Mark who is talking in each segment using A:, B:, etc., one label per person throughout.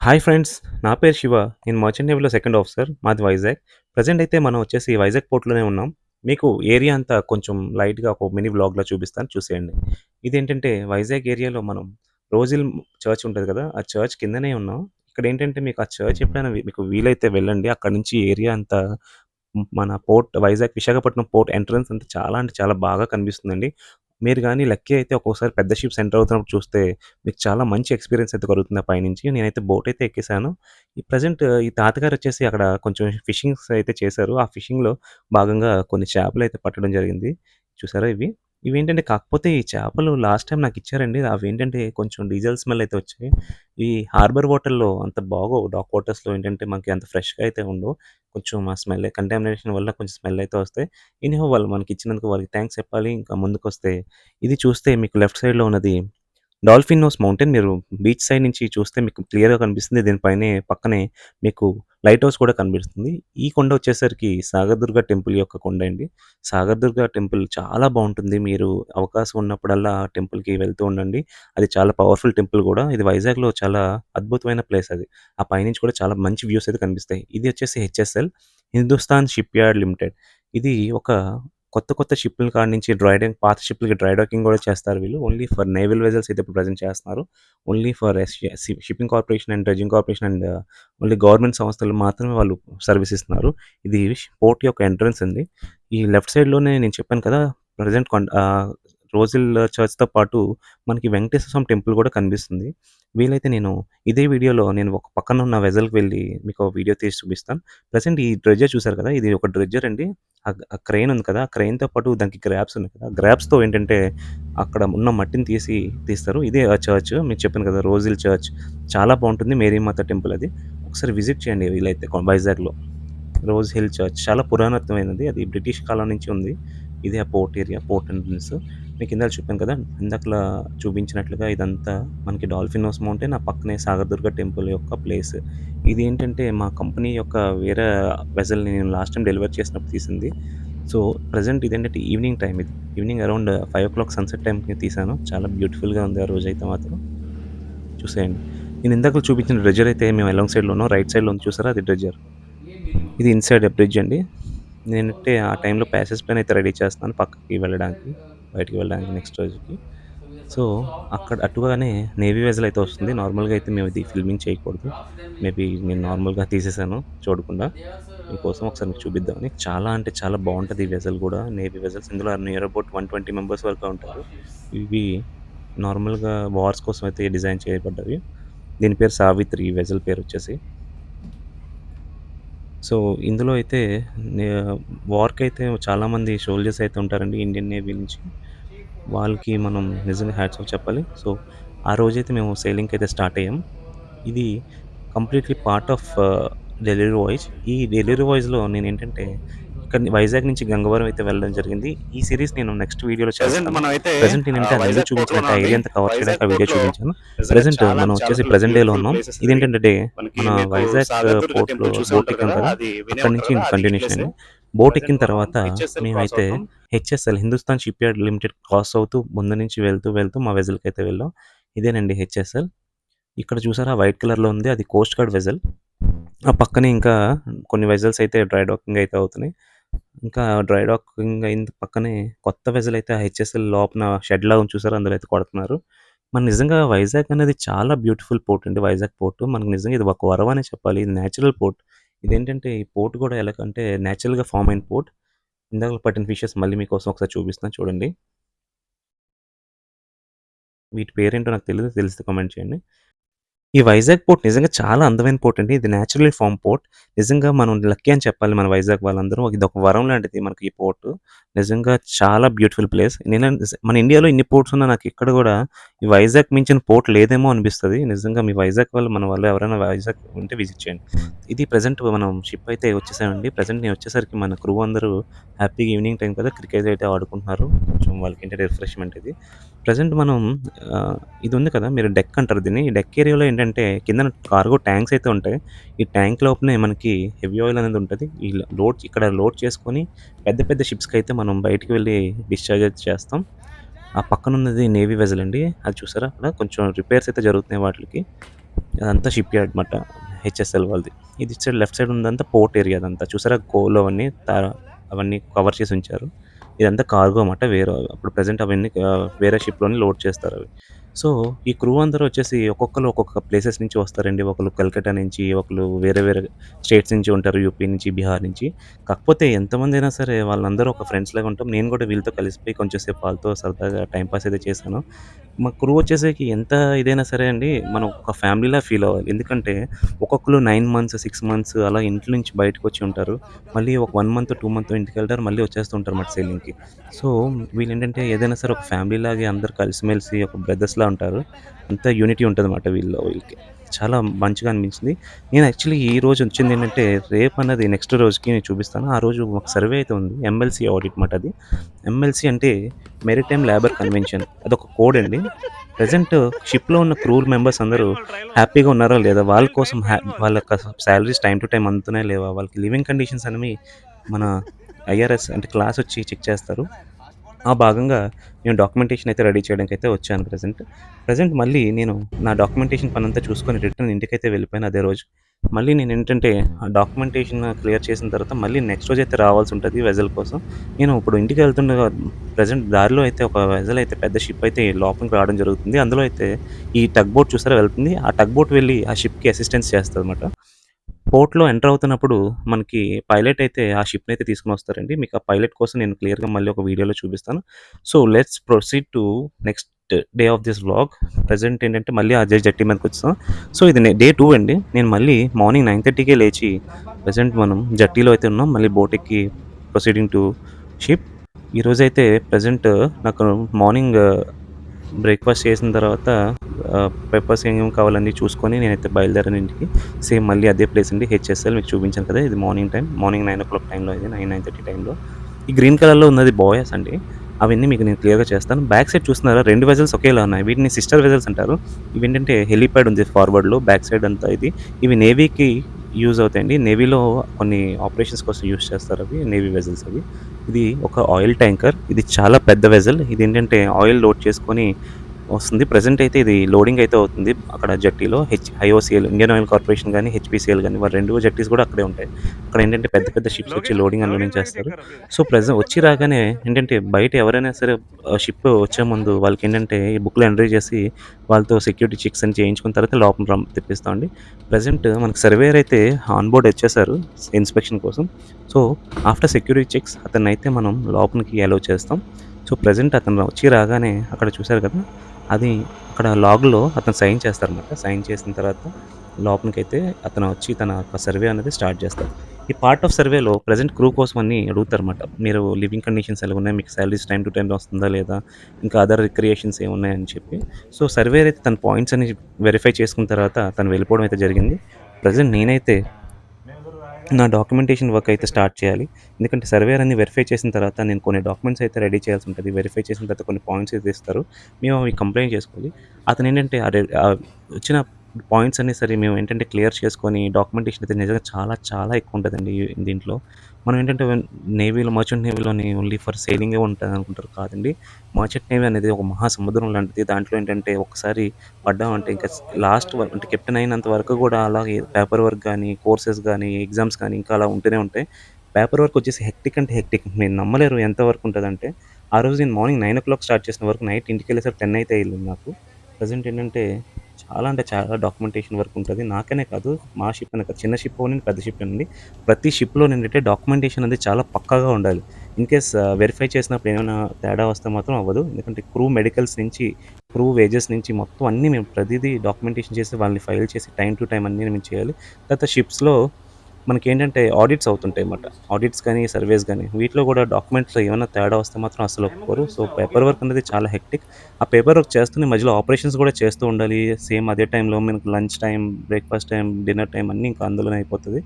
A: Hi friends. నా పేరు శివ. నేను మర్చెంట్ నేవీలో సెకండ్ ఆఫీసర్. మాది వైజాగ్. ప్రజెంట్ అయితే మనం వచ్చేసి వైజాగ్ పోర్ట్‌లోనే ఉన్నాం. మీకు ఏరియా అంతా కొంచెం లైట్‌గా ఒక మినీ వ్లాగ్‌లా చూపిస్తాను చూసేయండి. ఇదేంటంటే వైజాగ్ ఏరియాలో మనం రోజిల్ చర్చ్ ఉంటుంది కదా! ఆ చర్చ్ కిందనే ఉన్నాం. ఇక్కడ ఏంటంటే మీకు ఆ చర్చ్ ఎప్పుడైనా మీకు వీలైతే వెళ్ళండి. అక్కడ నుంచి ఏరియా అంతా మన port Vizag Visakhapatnam port entrance అంతా చాలా అంటే చాలా బాగా కనిపిస్తుందండి. మీరు కానీ లక్కీ అయితే ఒక్కోసారి పెద్ద షిప్స్ ఎంటర్ అవుతున్నప్పుడు చూస్తే మీకు చాలా మంచి ఎక్స్‌పీరియన్స్ అయితే కలుగుతుంది పైనుంచి. నేనైతే బోట్ అయితే ఎక్కేసాను. ఈ ప్రజెంట్ ఈ తాతగారొచ్చేసి అక్కడ కొంచెం ఫిషింగ్స్ అయితే చేశారు. ఆ ఫిషింగ్‌లో భాగంగా కొన్ని చేపలు అయితే పట్టడం జరిగింది. చూసారా ఇవి? ఇవేంటంటే కాకపోతే ఈ చేపలు లాస్ట్ టైం నాకు ఇచ్చారండి అవి ఏంటంటే కొంచెం డీజిల్ స్మెల్ అయితే వచ్చాయి. ఈ హార్బర్ వాటర్‌లో అంత బాగోవు. డాక్ వాటర్స్‌లో ఏంటంటే మనకి అంత ఫ్రెష్‌గా అయితే ఉండవు. కొంచెం ఆ స్మెల్ కంటామినేషన్ వల్ల కొంచెం స్మెల్ అయితే వస్తాయి. ఎనీహౌ వాళ్ళు మనకి ఇచ్చినందుకు వాళ్ళకి థ్యాంక్స్ చెప్పాలి. ఇంకా ముందుకొస్తే ఇది చూస్తే మీకు లెఫ్ట్ సైడ్‌లో ఉన్నది డాల్ఫిన్ నోస్ మౌంటైన్. మీరు బీచ్ సైడ్ నుంచి చూస్తే మీకు క్లియర్‌గా కనిపిస్తుంది. దీని పైనే పక్కనే మీకు లైట్ హౌస్ కూడా కనిపిస్తుంది. ఈ కొండ వచ్చేసరికి సాగర్దుర్గ టెంపుల్ యొక్క కొండ అండి. సాగర్దుర్గ టెంపుల్ చాలా బాగుంటుంది మీరు అవకాశం ఉన్నప్పుడల్లా టెంపుల్‌కి వెళ్తూ ఉండండి. అది చాలా పవర్‌ఫుల్ టెంపుల్ కూడా ఇది వైజాగ్‌లో చాలా అద్భుతమైన ప్లేస్ అది. ఆ పైనుంచి కూడా చాలా మంచి వ్యూస్ అయితే కనిపిస్తాయి. ఇది వచ్చేసి HSL Hindustan ship yard limited. ఇది ఒక కొత్త కొత్త షిప్ల కాడ నుంచి డ్రై డాక్ పాత షిప్‌లకి డ్రై డాకింగ్ కూడా చేస్తారు వీళ్ళు. ఓన్లీ ఫర్ నేవల్ వెజల్స్ అయితే ఇప్పుడు ప్రెజెంట్ చేస్తున్నారు. Only for S shipping corporation and dredging corporation and only government సంస్థలు మాత్రమే వాళ్ళు సర్వీస్ ఇస్తున్నారు. ఇది పోర్ట్ యొక్క ఎంట్రన్స్ ఉంది ఈ లెఫ్ట్ సైడ్‌లోనే నేను చెప్పాను కదా! ప్రజెంట్ రోజిల్ చర్చ్‌తో పాటు మనకి వెంకటేశ్వర స్వామి టెంపుల్ కూడా కనిపిస్తుంది. వీలైతే నేను ఇదే వీడియోలో నేను ఒక పక్కన ఉన్న వెజల్కి వెళ్ళి మీకు వీడియో తీసి చూపిస్తాను. ప్రజెంట్ ఈ డ్రెజర్ చూసారు కదా! ఇది ఒక డ్రెజర్ అండి. ఆ క్రెయిన్ ఉంది కదా! ఆ క్రెయిన్తో పాటు దానికి గ్రాప్స్ ఉన్నాయి కదా! గ్రాప్స్తో ఏంటంటే అక్కడ ఉన్న మట్టిని తీసి తీస్తారు. ఇదే ఆ చర్చ్. మీకు చెప్పాను కదా! రోజిల్ చర్చ్. చాలా బావుంటుంది. మేరీమాత టెంపుల్ అది. ఒకసారి విజిట్ చేయండి వీలైతే వైజాగ్‌లో. రోజ్ హిల్ చర్చ్ చాలా పురాతనమైనది. అది బ్రిటిష్ కాలం నుంచి ఉంది. ఇదే ఆ పోర్ట్ ఏరియా. Port entrance. మీకు ఇందాక చెప్పాను కదా! ఇందాకలా చూపించినట్లుగా ఇదంతా మనకి డాల్ఫిన్ నోస్ మౌంటైన్ ఆ పక్కనే సాగర్దుర్గ టెంపుల్ యొక్క ప్లేస్. ఇది ఏంటంటే మా కంపెనీ యొక్క వేరే వెజల్ని నేను లాస్ట్ టైం డెలివర్ చేసినప్పుడు తీసింది. సో, ప్రజెంట్ ఇదేంటంటే ఈవినింగ్ టైం ఇది. ఈవినింగ్ అరౌండ్ 5:00 సన్‌సెట్ టైంకి తీసాను చాలా బ్యూటిఫుల్‌గా ఉంది ఆ రోజు అయితే మాత్రం. చూసేయండి. నేను ఇందాక చూపించిన డ్రెజర్ అయితే మేము ఎలాంగ్ సైడ్‌లో ఉన్నాం. రైట్ సైడ్‌లో ఉంది చూసారా అది డ్రెజర్ ఇది ఇన్‌సైడ్ బ్రిడ్జ్ అండి. నేనంటే ఆ టైంలో ప్యాసేజ్ ప్లాన్ అయితే రెడీ చేస్తున్నాను పక్కకి వెళ్ళడానికి, బయటికి వెళ్ళడానికి నెక్స్ట్ రోజుకి. సో, అక్కడ అటుగానే నేవీ వెజల్ అయితే వస్తుంది. నార్మల్‌గా అయితే మేము ఇది ఫిల్మింగ్ చేయకూడదు. మేబీ నేను నార్మల్‌గా తీసేసాను చూడకుండా. మీకోసం ఒకసారి మీకు చూపిద్దామని. చాలా అంటే చాలా బాగుంటుంది ఈ వెజల్ కూడా నేవీ వెజల్స్ ఇందులో నియర్ అబౌట్ 120 మెంబర్స్ వరకు ఉంటారు. ఇవి నార్మల్‌గా వార్స్ కోసం అయితే డిజైన్ చేయబడ్డవి. దీని పేరు సావిత్రి ఈ పేరు వచ్చేసి సో, ఇందులో అయితే నే అయితే చాలామంది సోల్జర్స్ అయితే ఉంటారండి ఇండియన్ నేవీ నుంచి. వాళ్ళకి మనం నిజంగా హ్యాట్స్ ఆఫ్ చెప్పాలి. సో, ఆ రోజైతే మేము సెయిలింగ్‌కైతే స్టార్ట్ అయ్యాం. ఇది completely part of delivery voyage ఈ డెలివరీ వాయేజ్‌లో నేనేంటంటే ఇక్కడ వైజాగ్ నుంచి గంగవరం అయితే వెళ్ళడం జరిగింది. ఈ సీరీస్ నేను నెక్స్ట్ వీడియోలో చేస్తాను.
B: మనమైతే
A: ప్రెజెంట్
B: ఆహ్,
A: నేనంటే అదెందుకు
B: వైజాగ్ పోర్ట్‌లో
A: చూపించానంటే ఆ
B: ఉన్నామండి.
A: ఏరియా అంతా కవర్ చేయడానికి ఆ వీడియో చూపించాను.
B: చాలా
A: మనం వచ్చేసి
B: బ్యూ
A: ప్రెజెంట్ డేలో ఉన్నాం. ఇదేంటంటే మన వైజాగ్
B: టెంపుల్ చూసే
A: బోట్ ఎక్కాం
B: కదా!
A: అక్కడి నుంచి కంటిన్యూషన్. బోట్ ఎక్కిన తర్వాత మేమైతే. HSL Hindustan shipyard limited cross అవుతూ ముందు నుంచి వెళ్తూ, వెళ్తూ మా వెసెల్‌కైతే వెళ్ళాం. ఇదేనండి హెచ్ఎస్ఎల్. ఇక్కడ చూసారా వైట్ కలర్‌లో ఉంది. అది కోస్ట్ గార్డ్ వెసెల్. ఆ పక్కనే ఇంకా కొన్ని వెసెల్స్ అయితే డ్రై డాకింగ్ అయితే అవుతున్నాయి. ఇంకా డ్రై డాకింగ్ అయింది పక్కనే కొత్త వెజల్ అయితే హెచ్ఎస్ఎల్ లోపల షెడ్ లాగా చూసారు అందులో అయితే కొడుతున్నారు. మన నిజంగా వైజాగ్ అనేది చాలా బ్యూటిఫుల్ పోర్ట్ అండి వైజాగ్ పోర్ట్. మనకు నిజంగా ఇది ఒక వరం అనే చెప్పాలి. ఇది న్యాచురల్ పోర్ట్. ఇదేంటంటే ఈ పోర్ట్ కూడా ఎలాగంటే నేచురల్‌గా ఫామ్ అయిన పోర్ట్. ఇందాక పట్టిన ఫిషెస్ మళ్ళీ మీకోసం ఒకసారి చూపిస్తున్నాను చూడండి. వీటి పేరేంటో నాకు తెలియదు తెలిస్తే కామెంట్ చేయండి. ఈ వైజాగ్ పోర్ట్ నిజంగా చాలా అందమైన పోర్ట్ అండి. ఇది నేచురల్లీ ఫార్మ్ పోర్ట్. నిజంగా మనం లక్కీ అని చెప్పాలి మన వైజాగ్ వాళ్ళందరూ. ఇది ఒక వరం లాంటిది మనకి ఈ పోర్ట్. నిజంగా చాలా బ్యూటిఫుల్ ప్లేస్. నేను మన ఇండియాలో ఇన్ని పోర్ట్స్ ఉన్నా నాకు ఇక్కడ కూడా ఈ వైజాగ్ మించిన పోర్ట్ లేదేమో అనిపిస్తుంది నిజంగా మీ వైజాగ్ వాళ్ళు మన వాళ్ళు ఎవరైనా వైజాగ్ ఉంటే విజిట్ చేయండి. ఇది ప్రజెంట్ మనం షిప్ అయితే వచ్చేసామండి. ప్రజెంట్ నేను వచ్చేసరికి మన క్రూ అందరూ హ్యాపీగా ఈవినింగ్ టైం కదా! క్రికెట్ అయితే ఆడుకుంటున్నారు. కొంచెం వాళ్ళకి ఏంటంటే రిఫ్రెష్‌మెంట్ ఇది. ప్రజెంట్ మనం ఆహ్, ఇది ఉంది కదా! మీరు డెక్ అంటారు దీన్ని. ఈ డెక్ ఏరియాలో ఏంటంటే కిందన కార్గో ట్యాంక్స్ అయితే ఉంటాయి. ఈ ట్యాంక్ లోపలనే మనకి హెవీ ఆయిల్ అనేది ఉంటది. ఈ లోడ్ ఇక్కడ లోడ్ చేసుకొని పెద్ద పెద్ద షిప్స్‌కైతే మనం బయటికి వెళ్ళి డిశ్చార్జ్ అయితే చేస్తాం. ఆ పక్కన ఉన్నది నేవీ వెసెల్ అండి. అది చూసారా అక్కడ కొంచెం రిపేర్స్ అయితే జరుగుతున్నాయి వాటిలకి. అదంతా షిప్ యార్డ్ అనమాట. హెచ్ఎస్ఎల్ వాళ్ళది. ఇది ఇటు సైడ్ లెఫ్ట్ సైడ్ ఉన్నదంతా పోర్ట్ ఏరియా అదంతా. చూసారా కోల్ అవన్నీ త అవన్నీ కవర్ చేసి ఉంచారు. ఇదంతా కార్గో అన్నమాట వేరే అప్పుడు ప్రజెంట్ అవన్నీ వేరే షిప్లోనే లోడ్ చేస్తారు అవి. సో, ఈ క్రూ అందరూ వచ్చేసి ఒక్కొక్కరు ఒక్కొక్క ప్లేసెస్ నుంచి వస్తారండి. ఒకళ్ళు కలకట్టా నుంచి, ఒకళ్ళు వేరే వేరే స్టేట్స్ నుంచి ఉంటారు. యూపీ నుంచి, బీహార్ నుంచి. కాకపోతే ఎంతమంది అయినా సరే వాళ్ళందరూ ఒక ఫ్రెండ్స్ లాగా ఉంటాం. నేను కూడా వీళ్ళతో కలిసిపోయి కొంచెం సేపు వాళ్ళతో సరదాగా టైంపాస్ అయితే చేశాను. మా క్రూ వచ్చేసరికి ఎంత ఇదైనా సరే అండి, మనం ఒక ఫ్యామిలీలా ఫీల్ అవ్వాలి. ఎందుకంటే ఒక్కొక్కరు నైన్ మంత్స్, సిక్స్ మంత్స్ అలా ఇంట్లో నుంచి బయటకొచ్చి ఉంటారు. మళ్ళీ ఒక వన్ మంత్, టూ మంత్ ఇంటికి వెళ్తారు మళ్ళీ వచ్చేస్తుంటారు మాట సెయిలింగ్‌కి. సో, వీళ్ళేంటంటే ఏదైనా సరే ఒక ఫ్యామిలీ లాగే అందరూ కలిసిమెలిసి ఒక బ్రదర్స్ ఫ్రెండ్స్లా ఉంటారు. అంత యూనిటీ ఉంటుంది అన్నమాట వీళ్ళలో వీళ్ళకి. చాలా మంచిగా అనిపించింది. నేను యాక్చువల్లీ ఈ రోజు వచ్చింది ఏంటంటే రేపు అన్నది నెక్స్ట్ రోజుకి నేను చూపిస్తాను. ఆ రోజు ఒక సర్వే అయితే ఉంది. ఎంఎల్‌సి ఆడిట్ మాట అది. ఎంఎల్‌సి అంటే మెరిటైమ్ లేబర్ కన్వెన్షన్. అదొక కోడ్ అండి. ప్రజెంట్ షిప్‌లో ఉన్న క్రూ మెంబర్స్ అందరూ హ్యాపీగా ఉన్నారా లేదా? వాళ్ళ కోసం వాళ్ళ శాలరీస్ టైం టు టైం అందుతున్నాయి లేవా? వాళ్ళకి లివింగ్ కండిషన్స్ అనేవి మన ఐఆర్ఎస్ అంటే క్లాస్ వచ్చి చెక్ చేస్తారు. ఆ భాగంగా నేను డాక్యుమెంటేషన్ అయితే రెడీ చేయడానికి అయితే వచ్చాను ప్రజెంట్ ప్రజెంట్ మళ్ళీ నేను నా డాక్యుమెంటేషన్ పనంతా చూసుకొని రిటర్న్ ఇంటికైతే వెళ్ళిపోయాను అదే రోజు. మళ్ళీ నేను ఏంటంటే ఆ డాక్యుమెంటేషన్ క్లియర్ చేసిన తర్వాత మళ్ళీ నెక్స్ట్ రోజైతే రావాల్సి ఉంటుంది వెజల్ కోసం. నేను ఇప్పుడు ఇంటికి వెళ్తుండగా ప్రెజెంట్ దారిలో అయితే ఒక వెజల్ అయితే పెద్ద షిప్ అయితే లోపలికి రావడం జరుగుతుంది. అందులో అయితే ఈ టగ్ బోట్ చూసారా వెళ్తుంది. ఆ టగ్ బోట్ వెళ్ళి ఆ షిప్‌కి అసిస్టెన్స్ చేస్తుంది అనమాట పోర్ట్‌లో ఎంటర్ అవుతున్నప్పుడు మనకి పైలట్ అయితే ఆ షిప్‌ని అయితే తీసుకొని వస్తారండి. మీకు ఆ పైలట్ కోసం నేను క్లియర్‌గా మళ్ళీ ఒక వీడియోలో చూపిస్తాను. So, let's proceed to next day of this vlog. Present ఏంటంటే మళ్ళీ అజయ్ జెట్ జట్టి మీదకి వచ్చాం సో, ఇది డే టూ అండి. నేను మళ్ళీ మార్నింగ్ 9:30కే లేచి ప్రజెంట్ మనం జట్టీలో అయితే ఉన్నాం. మళ్ళీ బోట్ ఎక్కి ప్రొసీడింగ్ టు షిప్. ఈరోజైతే ప్రజెంట్ నాకు మార్నింగ్ బ్రేక్‌ఫాస్ట్ చేసిన తర్వాత ఆహ్, పెప్పర్స్ ఏమేమి కావాలన్నీ చూసుకొని నేనైతే బయలుదేరాను ఇంటికి. సేమ్ మళ్ళీ అదే ప్లేస్ అండి. హెచ్ఎస్ఎల్ మీకు చూపించాను కదా! ఇది మార్నింగ్ టైం మార్నింగ్ 9:00 టైంలో ఇది 9, 9:30 టైంలో. ఈ గ్రీన్ కలర్‌లో ఉన్నది బోయాస్ అండి. అవన్నీ మీకు నేను క్లియర్‌గా చేస్తాను. బ్యాక్ సైడ్ చూస్తున్నారా రెండు వెజల్స్ ఒకేలా ఉన్నాయి. వీటిని సిస్టర్ వెజల్స్ అంటారు. ఏంటంటే హెలీప్యాడ్ ఉంది ఫార్వర్డ్‌లో. బ్యాక్ సైడ్ అంతా ఇది. ఇవి నేవీకి యూజ్ అవుతాయండి. నేవీలో కొన్ని ఆపరేషన్స్ కోసం యూజ్ చేస్తారు అవి. నేవీ వెజల్స్ అవి. ఇది ఒక ఆయిల్ ట్యాంకర్. ఇది చాలా పెద్ద వెజల్ ఇది ఏంటంటే ఆయిల్ లోడ్ చేసుకొని వస్తుంది. ప్రెజెంట్ అయితే ఇది లోడింగ్ అయితే అవుతుంది. అక్కడ జట్టీలో H IOCL Indian Oil Corporation గాని, హెచ్‌పీసీఎల్ గాని వాళ్ళ 2 జట్టీస్ కూడా అక్కడే ఉంటాయి. అక్కడ ఏంటంటే పెద్ద పెద్ద షిప్స్ వచ్చి లోడింగ్, అన్‌లోడింగ్ చేస్తారు. సో, ప్రెజెంట్ వచ్చి రాగానే ఏంటంటే బయట ఎవరైనా సరే షిప్ వచ్చే ముందు వాళ్ళకేంటంటే ఈ బుక్‌లో ఎంట్రీ చేసి వాళ్ళతో సెక్యూరిటీ చెక్స్ అని చేయించుకున్న తర్వాత లోపల రం తెప్పిస్తామండి. ప్రెజెంట్ మనకు సర్వేయర్ అయితే ఆన్ బోర్డ్ వచ్చేసారు ఇన్స్‌పెక్షన్ కోసం. సో, ఆఫ్టర్ సెక్యూరిటీ చెక్స్ అతన్నయితే మనం లోపలికి అలౌ చేస్తాం. సో, ప్రెజెంట్ అతను వచ్చి రాగానే అక్కడ చూశారు కదా! అది అక్కడ లాగ్‌లో అతను సైన్ చేస్తారన్నమాట. సైన్ చేసిన తర్వాత లోపలికైతే అతను వచ్చి తన సర్వే అనేది స్టార్ట్ చేస్తారు. ఈ పార్ట్ ఆఫ్ సర్వేలో ప్రెజెంట్ క్రూ కోసం అన్ని అడుగుతారన్నమాట. మీరు లివింగ్ కండిషన్స్ ఎలాగున్నాయి? మీకు సాలరీస్ టైం టు టైం వస్తుందా లేదా? ఇంకా అదర్ రిక్రియేషన్స్ ఏమున్నాయని చెప్పి. సో, సర్వేర్ అయితే తన పాయింట్స్ అన్ని వెరిఫై చేసుకున్న తర్వాత తను వెళ్ళిపోవడం అయితే జరిగింది. ప్రజెంట్ నేనైతే నా డాక్యుమెంటేషన్ వర్క్ అయితే స్టార్ట్ చేయాలి. ఎందుకంటే సర్వేర్ అన్ని వెరిఫై చేసిన తర్వాత నేను కొన్ని డాక్యుమెంట్స్ అయితే రెడీ చేయాల్సి ఉంటుంది వెరిఫై చేసిన తర్వాత కొన్ని పాయింట్స్ అయితే ఇస్తారు. మేము అవి కంప్లైంట్ చేసుకోవాలి. అతను ఏంటంటే వచ్చిన పాయింట్స్ అన్నీ సరే మేము ఏంటంటే క్లియర్ చేసుకొని డాక్యుమెంటేషన్ అయితే నిజంగా చాలా చాలా ఎక్కువ ఉంటుందండి దీంట్లో. మనం ఏంటంటే నేవీలో మర్చెంట్ నేవీలోని ఓన్లీ ఫర్ సెయిలింగే అనుకుంటారు కాదండి. మర్చెంట్ నేవీ అనేది ఒక మహాసముద్రం లాంటిది. దాంట్లో ఏంటంటే ఒక్కసారి పడ్డామంటే ఇంకా లాస్ట్ వ అంటే కెప్టెన్ అయినంత వరకు కూడా అలాగే పేపర్ వర్క్ కానీ కోర్సెస్ కానీ ఎగ్జామ్స్ కానీ ఇంకా అలా ఉంటూనే ఉంటాయి. పేపర్ వర్క్ వచ్చేసి హెక్టిక్ అంటే హెక్టిక్. మీరు నమ్మలేరు ఎంత వర్క్ ఉంటుందంటే ఆ రోజు నేను మార్నింగ్ 9:00 స్టార్ట్ చేసిన వరకు నైట్ ఇంటికెళ్ళేసరికి 10 అయితే అయింది నాకు. ప్రజెంట్ ఏంటంటే చాలా అంటే చాలా డాక్యుమెంటేషన్ వర్క్ ఉంటుంది నాకనే కాదు మా షిప్ అనే కాదు. చిన్న షిప్ అవ్వండి పెద్ద షిప్ అనండి. ప్రతి షిప్‌లో ఏంటంటే డాక్యుమెంటేషన్ అనేది చాలా పక్కాగా ఉండాలి. ఇన్ కేస్ వెరిఫై చేసినప్పుడు ఏమైనా తేడా వస్తే మాత్రం అవ్వదు. ఎందుకంటే క్రూ మెడికల్స్ నుంచి, క్రూ వేజెస్ నుంచి మొత్తం అన్నీ మేము ప్రతిదీ డాక్యుమెంటేషన్ చేసి వాళ్ళని ఫైల్ చేసి టైం టు టైం అన్నీ మేము చేయాలి. తర్వాత షిప్స్‌లో మనకేంటంటే ఆడిట్స్ అవుతుంటాయి అన్నమాట. ఆడిట్స్ గాని, సర్వేస్ గాని వీటిలో కూడా డాక్యుమెంట్స్‌లో ఏమైనా తేడా వస్తే మాత్రం అస్సలు ఒప్పుకోరు. సో, పేపర్ వర్క్ అనేది చాలా హెక్టిక్. ఆ పేపర్ వర్క్ చేస్తూనే మధ్యలో ఆపరేషన్స్ కూడా చేస్తూ ఉండాలి. సేమ్ అదే టైంలో మనకు lunch time, breakfast time, dinner time అన్నీ ఇంకా అందులోనే అయిపోతది.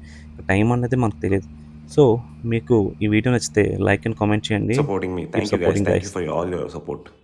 A: టైం అనేది మనకు తెలీదు. సో, మీకు ఈ వీడియో నచ్చితే లైక్ అండ్ కామెంట్ చేయండి. Supporting
B: Thank
A: guys.
B: you for all your support.